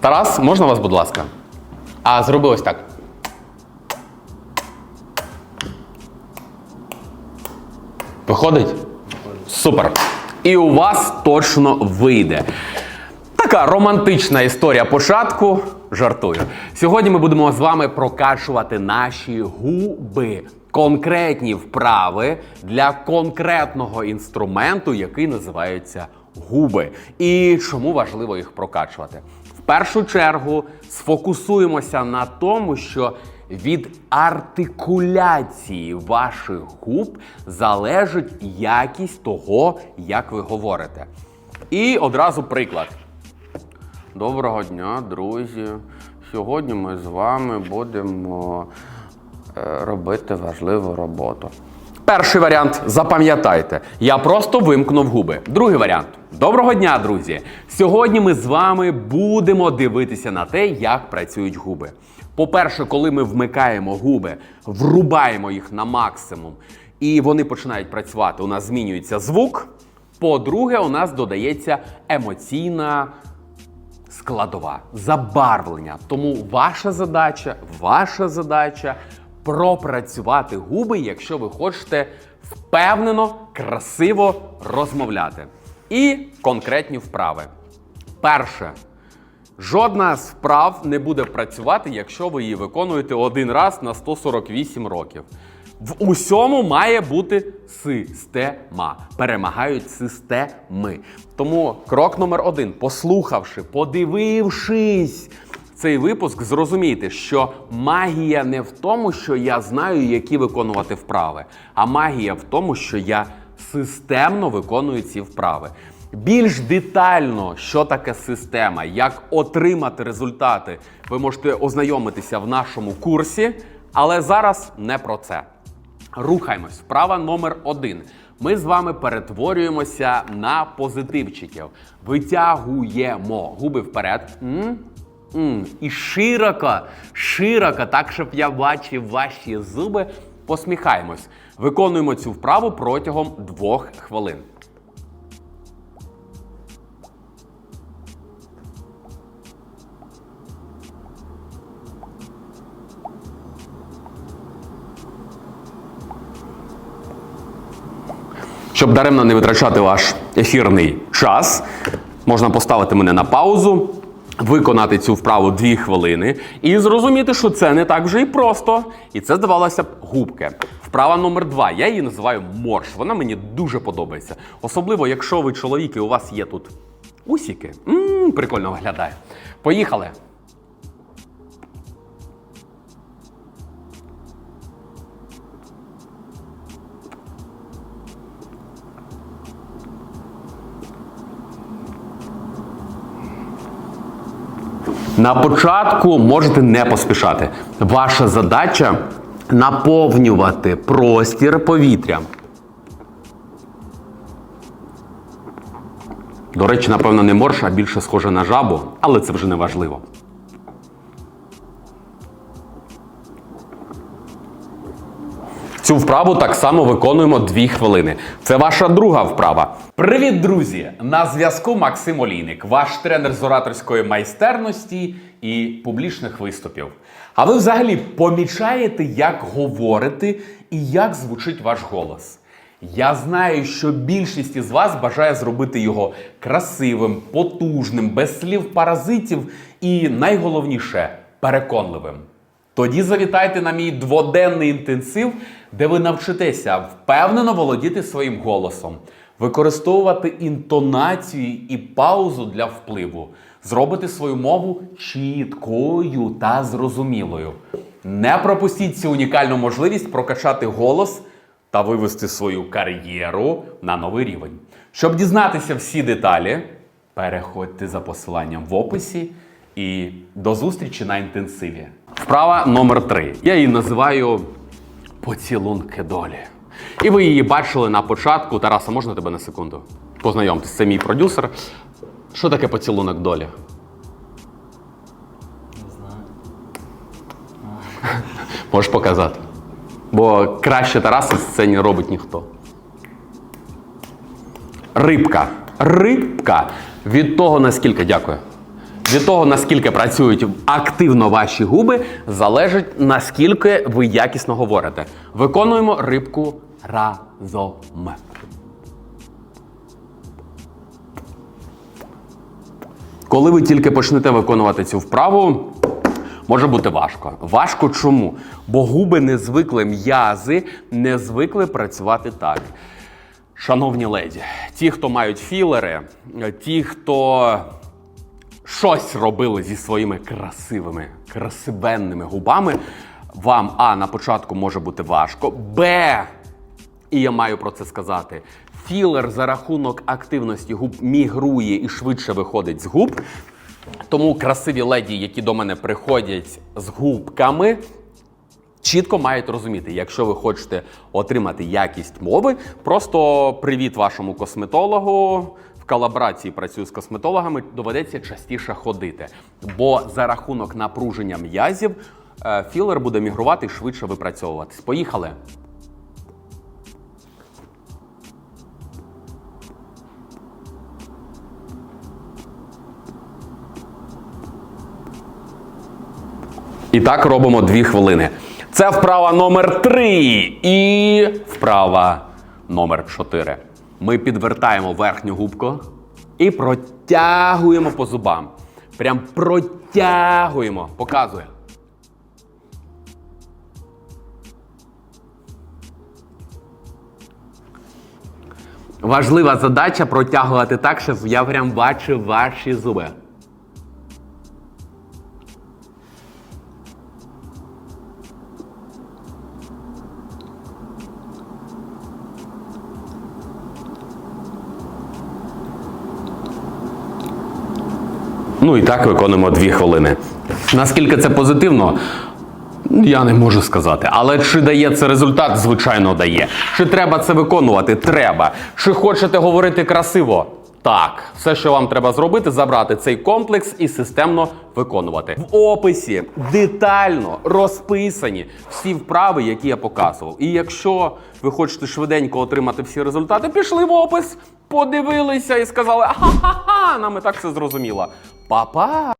Тарас, можна вас, будь ласка? А зроби ось так. Виходить? Супер. І у вас точно вийде. Така романтична історія початку. Жартую. Сьогодні ми будемо з вами прокачувати наші губи. Конкретні вправи для конкретного інструменту, який називається губи. І чому важливо їх прокачувати? Першу чергу сфокусуємося на тому, що від артикуляції ваших губ залежить якість того, як ви говорите. І одразу приклад. Доброго дня, друзі. Сьогодні ми з вами будемо е, робити важливу роботу. Перший варіант запам'ятайте. Я просто вимкнув губи. Другий варіант. Доброго дня, друзі! Сьогодні ми з вами будемо дивитися на те, як працюють губи. По-перше, коли ми вмикаємо губи, врубаємо їх на максимум, і вони починають працювати, у нас змінюється звук. По-друге, у нас додається емоційна складова, забарвлення. Тому ваша задача, ваша задача пропрацювати губи, якщо ви хочете впевнено, красиво розмовляти. І конкретні вправи. Перше. Жодна з вправ не буде працювати, якщо ви її виконуєте один раз на 148 років. В усьому має бути система. Перемагають системи. Тому крок номер один: послухавши, подивившись цей випуск, зрозумійте, що магія не в тому, що я знаю, які виконувати вправи, а магія в тому, що я системно виконую ці вправи. Більш детально, що таке система, як отримати результати, ви можете ознайомитися в нашому курсі, але зараз не про це. Рухаємось. Вправа номер один. Ми з вами перетворюємося на позитивчиків. Витягуємо губи вперед. І широко, широко, так, щоб я бачив ваші зуби. Посміхаємось. Виконуємо цю вправу протягом двох хвилин. Щоб даремно не витрачати ваш ефірний час, можна поставити мене на паузу, виконати цю вправу 2 хвилини і зрозуміти, що це не так вже і просто. І це здавалося б губке. Вправа номер два. Я її називаю морж. Вона мені дуже подобається. Особливо, якщо ви чоловік і у вас є тут усіки. М, прикольно виглядає. Поїхали. На початку можете не поспішати. Ваша задача наповнювати простір повітрям. До речі, напевно, не морж, а більше схоже на жабу, але це вже не важливо. Цю вправу так само виконуємо 2 хвилини. Це ваша друга вправа. Привіт, друзі! На зв'язку Максим Олійник, ваш тренер з ораторської майстерності і публічних виступів. А ви взагалі помічаєте, як говорите і як звучить ваш голос? Я знаю, що більшість із вас бажає зробити його красивим, потужним, без слів паразитів і найголовніше переконливим. Тоді завітайте на мій дводенний інтенсив, де ви навчитеся впевнено володіти своїм голосом, використовувати інтонацію і паузу для впливу, зробити свою мову чіткою та зрозумілою. Не пропустіть цю унікальну можливість прокачати голос та вивести свою кар'єру на новий рівень. Щоб дізнатися всі деталі, переходьте за посиланням в описі і до зустрічі на інтенсиві. Вправа номер три. Я її називаю поцілунки долі. І ви її бачили на початку. Тараса, можна тебе на секунду? Познайомтесь, це мій продюсер. Що таке поцілунок долі? Не знаю. Можеш показати. Бо краще Тараса в сцені робить ніхто. Рибка. Рибка. Від того, наскільки дякую. Від того, наскільки працюють активно ваші губи, залежить наскільки ви якісно говорите. Виконуємо рибку разом. Коли ви тільки почнете виконувати цю вправу, може бути важко. Важко чому? Бо губи не звикли, м'язи не звикли працювати так. Шановні леді, ті, хто мають філери, ті, хто щось робили зі своїми красивими, красивенними губами, вам А на початку може бути важко, Б. І я маю про це сказати. Філер за рахунок активності губ мігрує і швидше виходить з губ. Тому красиві леді, які до мене приходять з губками, чітко мають розуміти, якщо ви хочете отримати якість мови, просто привіт вашому косметологу. Колаборації працюю з косметологами, доведеться частіше ходити. Бо за рахунок напруження м'язів е, філер буде мігрувати і швидше випрацьовуватись. Поїхали! І так робимо дві хвилини. Це вправа номер 3 і вправа номер 4. Ми підвертаємо верхню губку і протягуємо по зубам. Прям протягуємо. Показує. Важлива задача протягувати так, щоб я прям бачив ваші зуби. Ну і так виконуємо дві хвилини. Наскільки це позитивно, я не можу сказати. Але чи дає це результат? Звичайно, дає. Чи треба це виконувати? Треба. Чи хочете говорити красиво? Так, все, що вам треба зробити, забрати цей комплекс і системно виконувати. В описі детально розписані всі вправи, які я показував. І якщо ви хочете швиденько отримати всі результати, пішли в опис, подивилися і сказали: ага, нам і так все зрозуміло. Па-па!